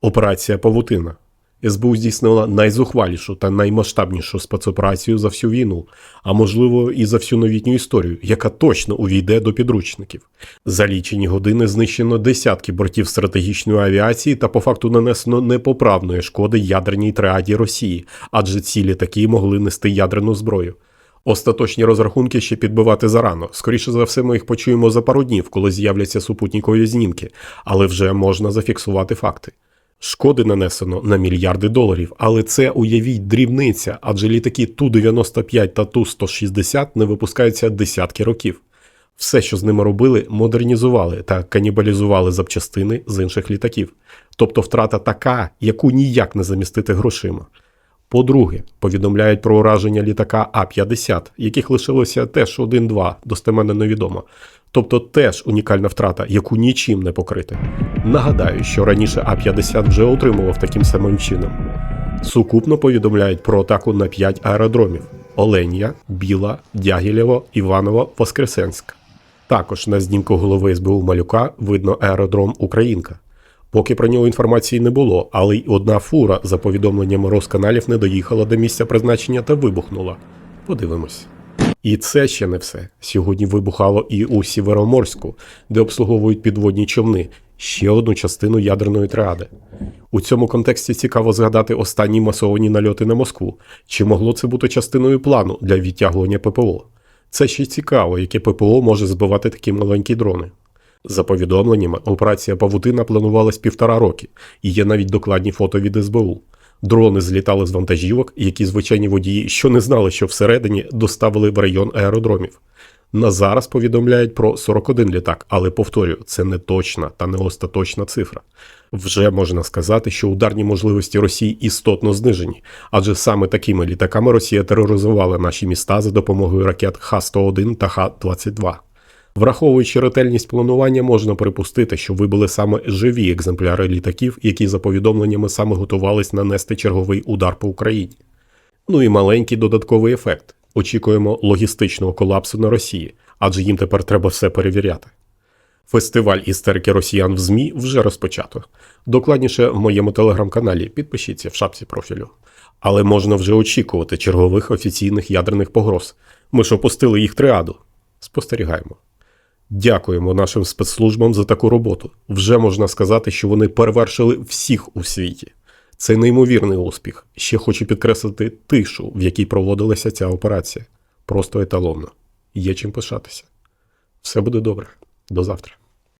Операція Павутина. СБУ здійснила найзухвалішу та наймасштабнішу спецоперацію за всю війну, а можливо і за всю новітню історію, яка точно увійде до підручників. За лічені години знищено десятки бортів стратегічної авіації та по факту нанесено непоправної шкоди ядерній триаді Росії, адже ці літаки могли нести ядерну зброю. Остаточні розрахунки ще підбивати зарано. Скоріше за все, ми їх почуємо за пару днів, коли з'являться супутникові знімки, але вже можна зафіксувати факти. Шкоди нанесено на мільярди доларів, але це уявіть дрібниця, адже літаки Ту-95 та Ту-160 не випускаються десятки років. Все, що з ними робили, модернізували та канібалізували запчастини з інших літаків. Тобто втрата така, яку ніяк не замістити грошима. По-друге, повідомляють про ураження літака А-50, яких лишилося теж один-два, достеменно невідомо. Тобто теж унікальна втрата, яку нічим не покрити. Нагадаю, що раніше А-50 вже отримував таким самим чином. Сукупно повідомляють про атаку на 5 аеродромів: Оленя, Біла, Дягілєво, Іваново, Воскресенськ. Також на знімку голови СБУ Малюка видно аеродром Українка. Поки про нього інформації не було, але й одна фура, за повідомленнями Росканалів, не доїхала до місця призначення та вибухнула. Подивимось. І це ще не все. Сьогодні вибухало і у Сівероморську, де обслуговують підводні човни, ще одну частину ядерної триади. У цьому контексті цікаво згадати останні масовані нальоти на Москву. Чи могло це бути частиною плану для відтягування ППО? Це ще цікаво, яке ППО може збивати такі маленькі дрони. За повідомленнями, операція Павутина планувалась півтора роки, і є навіть докладні фото від СБУ. Дрони злітали з вантажівок, які звичайні водії, що не знали, що всередині доставили в район аеродромів. На зараз повідомляють про 41 літак, але повторюю, це не точна та не остаточна цифра. Вже можна сказати, що ударні можливості Росії істотно знижені, адже саме такими літаками Росія тероризувала наші міста за допомогою ракет Х-101 та Х-22. Враховуючи ретельність планування, можна припустити, що вибили саме живі екземпляри літаків, які за повідомленнями саме готувались нанести черговий удар по Україні. Ну і маленький додатковий ефект. Очікуємо логістичного колапсу на Росії, адже їм тепер треба все перевіряти. Фестиваль істерики росіян в ЗМІ вже розпочато. Докладніше в моєму телеграм-каналі підпишіться в шапці профілю. Але можна вже очікувати чергових офіційних ядерних погроз. Ми ж опустили їх триаду. Спостерігаємо. Дякуємо нашим спецслужбам за таку роботу. Вже можна сказати, що вони перевершили всіх у світі. Це неймовірний успіх. Ще хочу підкреслити тишу, в якій проводилася ця операція. Просто еталонно. Є чим пишатися. Все буде добре. До завтра.